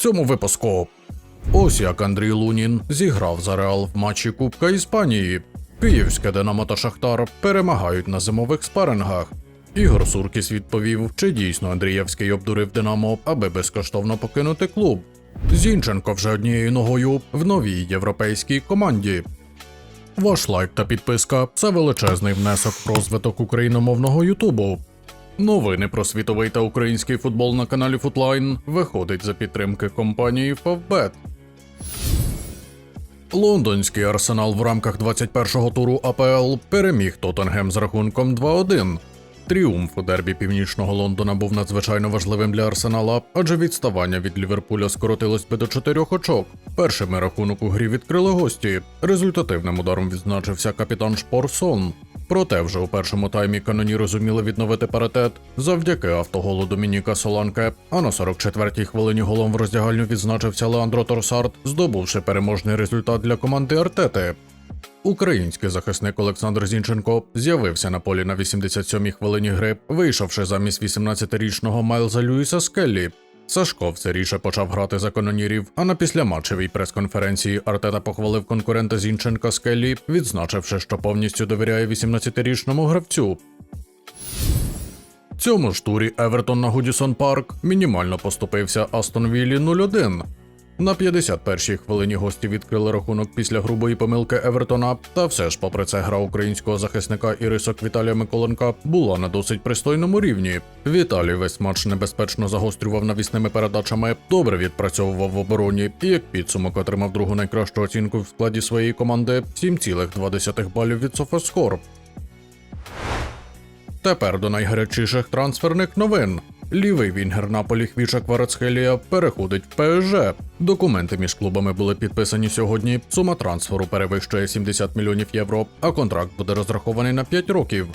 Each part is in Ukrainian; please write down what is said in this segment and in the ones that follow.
цьому випуску. Ось як Андрій Лунін зіграв за Реал в матчі Кубка Іспанії. Київське Динамо та Шахтар перемагають на зимових спарингах. Ігор Суркіс відповів, чи дійсно Андрієвський обдурив Динамо, аби безкоштовно покинути клуб. Зінченко вже однією ногою в новій європейській команді. Ваш лайк та підписка це величезний внесок в розвиток україномовного Ютубу. Новини про світовий та український футбол на каналі Футлайн виходить за підтримки компанії Favbet. Лондонський арсенал в рамках 21-го туру АПЛ переміг Тоттенгем з рахунком 2-1. Тріумф у дербі північного Лондона був надзвичайно важливим для арсенала, адже відставання від Ліверпуля скоротилось би до чотирьох очок. Першими рахунок у грі відкрили гості. Результативним ударом відзначився капітан Шпорсон. Проте вже у першому таймі каноніри зуміли відновити паритет завдяки автоголу Домініка Соланке. А на 44-й хвилині голом в роздягальню відзначився Леандро Торсарт, здобувши переможний результат для команди Артети. Український захисник Олександр Зінченко з'явився на полі на 87-й хвилині гри, вийшовши замість 18-річного Майлза Льюіса Скеллі. Сашко все ріше почав грати за канонірів, а на післяматчевій прес-конференції Артета похвалив конкурента Зінченка Скеллі, відзначивши, що повністю довіряє 18-річному гравцю. Цьому ж турі Евертон на Гудісон Парк мінімально поступився Астон Віллі 0-1. На 51-й хвилині гості відкрили рахунок після грубої помилки Евертона, та все ж, попри це, гра українського захисника і рисок Віталія Миколенка була на досить пристойному рівні. Віталій весь матч небезпечно загострював навісними передачами, добре відпрацьовував в обороні і як підсумок отримав другу найкращу оцінку в складі своєї команди 7,2 балів від Софосхор. Тепер до найгарячіших трансферних новин. Лівий вінгер Наполі Хвіча Кварацхелія переходить в ПСЖ. Документи між клубами були підписані сьогодні. Сума трансферу перевищує 70 мільйонів євро, а контракт буде розрахований на 5 років.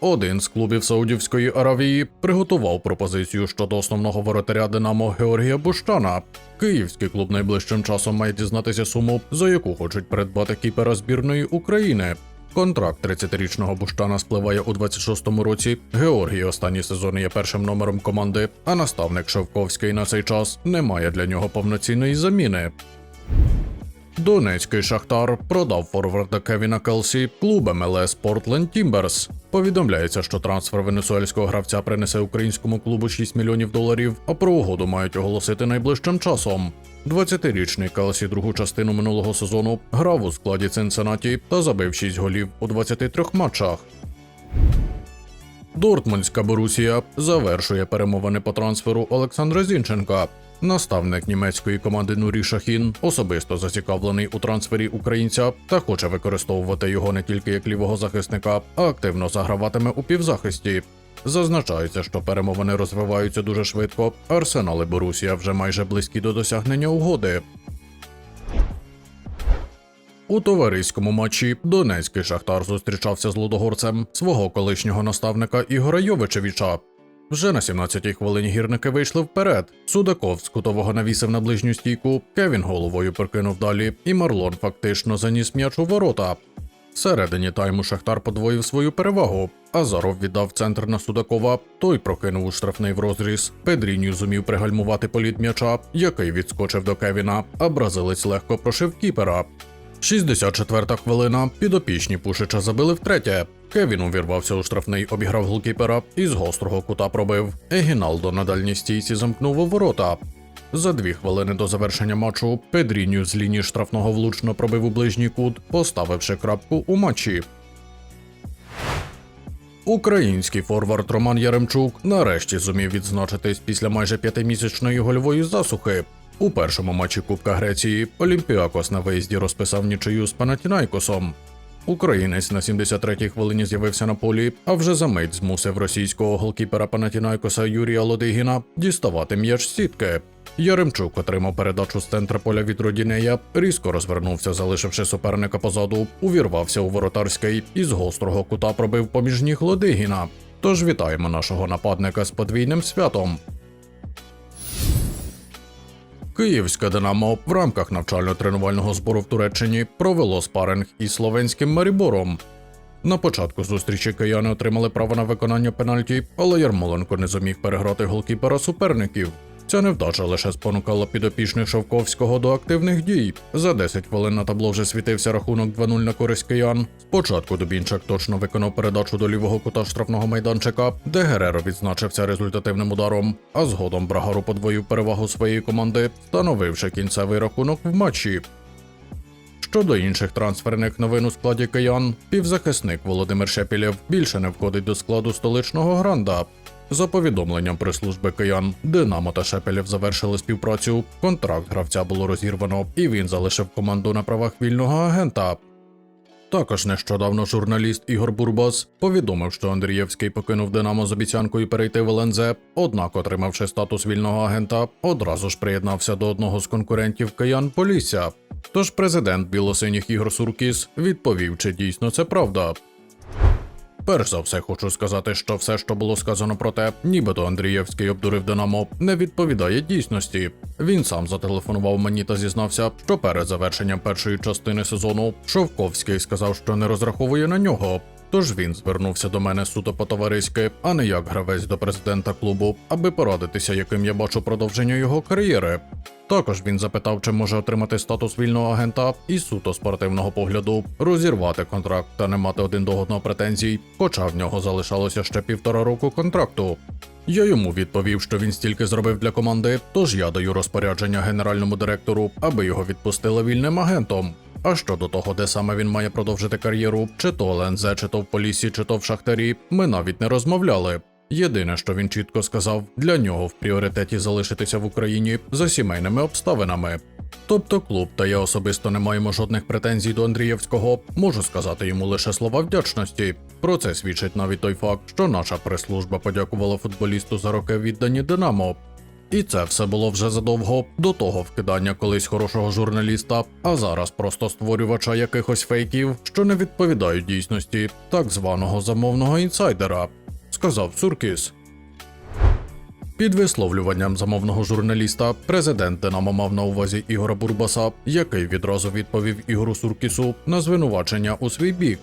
Один з клубів Саудівської Аравії приготував пропозицію щодо основного воротаря Динамо Георгія Буштана. Київський клуб найближчим часом має дізнатися суму, за яку хочуть придбати кіпера збірної України. Контракт 30-річного Буштана спливає у 26-му році. Георгій останні сезони є першим номером команди, а наставник Шевковський на цей час не має для нього повноцінної заміни. Донецький Шахтар продав форварда Кевіна Келсі клуб МЛС Портленд Тімберс. Повідомляється, що трансфер венесуельського гравця принесе українському клубу 6 мільйонів доларів, а про угоду мають оголосити найближчим часом. 20-річний Келсі другу частину минулого сезону грав у складі Цинценаті та забив 6 голів у 23 матчах. Дортмундська Борусія завершує перемовини по трансферу Олександра Зінченка. Наставник німецької команди Нурі Шахін особисто зацікавлений у трансфері українця та хоче використовувати його не тільки як лівого захисника, а активно заграватиме у півзахисті. Зазначається, що перемовини розвиваються дуже швидко. Арсенал і Борусія вже майже близькі до досягнення угоди. У товариському матчі Донецький Шахтар зустрічався з лудогорцем свого колишнього наставника Ігора Йовичевича. Вже на 17-й хвилині гірники вийшли вперед. Судаков з кутового навісив на ближню стійку, Кевін головою прокинув далі, і Марлон фактично заніс м'яч у ворота. Всередині тайму Шахтар подвоїв свою перевагу. Азаров віддав центр на Судакова, той прокинув у штрафний в розріз. Педріню зумів пригальмувати політ м'яча, який відскочив до Кевіна, а бразилець легко прошив кіпера. 64-та хвилина. Підопічні Пушича забили втретє. Кевін увірвався у штрафний, обіграв голкіпера і з гострого кута пробив. Егіналдо на дальній стійці замкнув у ворота. За дві хвилини до завершення матчу Педріню з лінії штрафного влучно пробив у ближній кут, поставивши крапку у матчі. Український форвард Роман Яремчук нарешті зумів відзначитись після майже п'ятимісячної гольової засухи. У першому матчі Кубка Греції Олімпіакос на виїзді розписав нічию з Панатінайкосом. Українець на 73-й хвилині з'явився на полі, а вже за мить змусив російського голкіпера Панатінайкоса Юрія Лодигіна діставати м'яч з сітки. Яремчук отримав передачу з центра поля від Родінея, різко розвернувся, залишивши суперника позаду, увірвався у воротарський і з гострого кута пробив поміж ніг Лодигіна. Тож вітаємо нашого нападника з подвійним святом. Київське Динамо в рамках навчально-тренувального збору в Туреччині провело спаринг із словенським Марібором. На початку зустрічі кияни отримали право на виконання пенальті, але Ярмоленко не зуміг переграти голкіпера суперників. Ця невдача лише спонукала підопічних Шовковського до активних дій. За 10 хвилин на табло вже світився рахунок 2-0 на користь киян. Спочатку Дубінчак точно виконав передачу до лівого кута штрафного майданчика, де Гереро відзначився результативним ударом, а згодом Брагару подвоїв перевагу своєї команди, становивши кінцевий рахунок в матчі. Щодо інших трансферних новин у складі киян, півзахисник Володимир Шепілєв більше не входить до складу столичного гранда. За повідомленням прес-служби киян, Динамо та Шепелєв завершили співпрацю. Контракт гравця було розірвано, і він залишив команду на правах вільного агента. Також нещодавно журналіст Ігор Бурбас повідомив, що Андрієвський покинув Динамо з обіцянкою перейти в ЛНЗ, однак, отримавши статус вільного агента, одразу ж приєднався до одного з конкурентів киян Полісся. Тож президент білосиніх Ігор Суркіс відповів, чи дійсно це правда. Перш за все, хочу сказати, що все, що було сказано про те, нібито Андрієвський обдурив Динамо, не відповідає дійсності. Він сам зателефонував мені та зізнався, що перед завершенням першої частини сезону Шовковський сказав, що не розраховує на нього. Тож він звернувся до мене суто по-товариськи, а не як гравець до президента клубу, аби порадитися, яким я бачу продовження його кар'єри. Також він запитав, чи може отримати статус вільного агента і суто спортивного погляду, розірвати контракт та не мати один до одного претензій, хоча в нього залишалося ще півтора року контракту. Я йому відповів, що він стільки зробив для команди, тож я даю розпорядження генеральному директору, аби його відпустили вільним агентом. А щодо того, де саме він має продовжити кар'єру, чи то ЛНЗ, чи то в Полісі, чи то в Шахтарі, ми навіть не розмовляли. Єдине, що він чітко сказав, для нього в пріоритеті залишитися в Україні за сімейними обставинами. Тобто клуб та я особисто не маємо жодних претензій до Андрієвського, можу сказати йому лише слова вдячності. Про це свідчить навіть той факт, що наша прес-служба подякувала футболісту за роки віддані Динамо. І це все було вже задовго до того вкидання колись хорошого журналіста, а зараз просто створювача якихось фейків, що не відповідають дійсності, так званого замовного інсайдера, сказав Суркіс. Під висловлюванням замовного журналіста президент Динамо мав на увазі Ігора Бурбаса, який відразу відповів Ігору Суркісу на звинувачення у свій бік.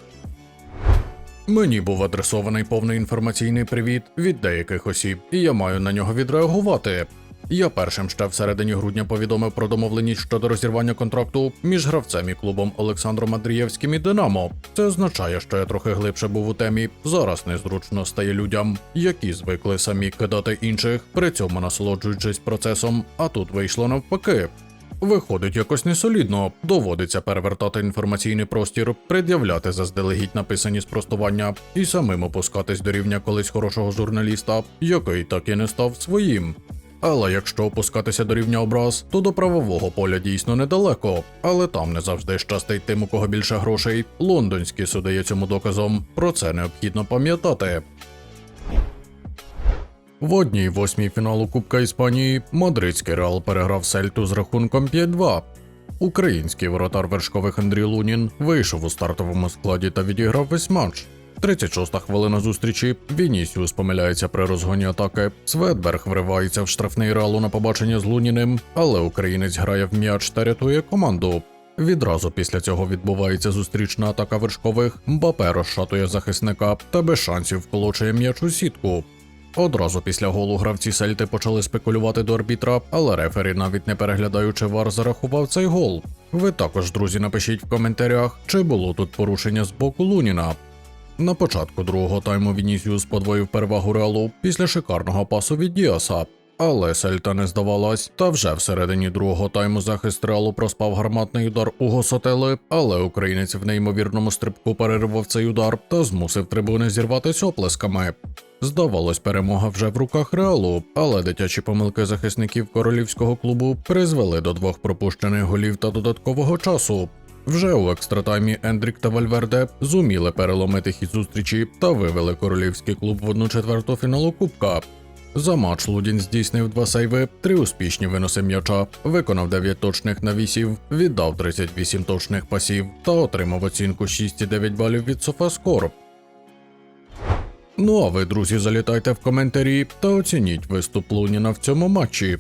Мені був адресований повний інформаційний привіт від деяких осіб, і я маю на нього відреагувати. Я першим ще в середині грудня повідомив про домовленість щодо розірвання контракту між гравцем і клубом Олександром Андрієвським і Динамо. Це означає, що я трохи глибше був у темі. Зараз незручно стає людям, які звикли самі кидати інших, при цьому насолоджуючись процесом, а тут вийшло навпаки. Виходить якось несолідно, доводиться перевертати інформаційний простір, пред'являти заздалегідь написані спростування і самим опускатись до рівня колись хорошого журналіста, який так і не став своїм. Але якщо опускатися до рівня образ, то до правового поля дійсно недалеко, але там не завжди щастить тим, у кого більше грошей. Лондонські суди є цьому доказом. Про це необхідно пам'ятати. В одній восьмій фіналу Кубка Іспанії мадридський Реал переграв Сельту з рахунком 5-2. Український воротар вершкових Андрій Лунін вийшов у стартовому складі та відіграв весь матч. 36-та хвилина зустрічі. Вінісіус помиляється при розгоні атаки. Светберг вривається в штрафний реалу на побачення з Луніним, але українець грає в м'яч та рятує команду. Відразу після цього відбувається зустрічна атака вершкових. Мбапе розшатує захисника та без шансів вколочує м'яч у сітку. Одразу після голу гравці Сельти почали спекулювати до арбітра, але рефері, навіть не переглядаючи вар, зарахував цей гол. Ви також, друзі, напишіть в коментарях, чи було тут порушення з боку Луніна. На початку другого тайму Вінісіус подвоїв перевагу Реалу після шикарного пасу від Діаса. Але Сельта не здавалась, та вже всередині другого тайму захист Реалу проспав гарматний удар у Госотели, але українець в неймовірному стрибку перервав цей удар та змусив трибуни зірватися оплесками. Здавалось, перемога вже в руках Реалу, але дитячі помилки захисників королівського клубу призвели до двох пропущених голів та додаткового часу. Вже у екстратаймі Ендрік та Вальверде зуміли переломити хід зустрічі та вивели королівський клуб в одну четверту фіналу Кубка. За матч Лудін здійснив два сейви, три успішні виноси м'яча, виконав 9 точних навісів, віддав 38 точних пасів та отримав оцінку 6,9 балів від Софаскор. Ну а ви, друзі, залітайте в коментарі та оцініть виступ Луніна в цьому матчі.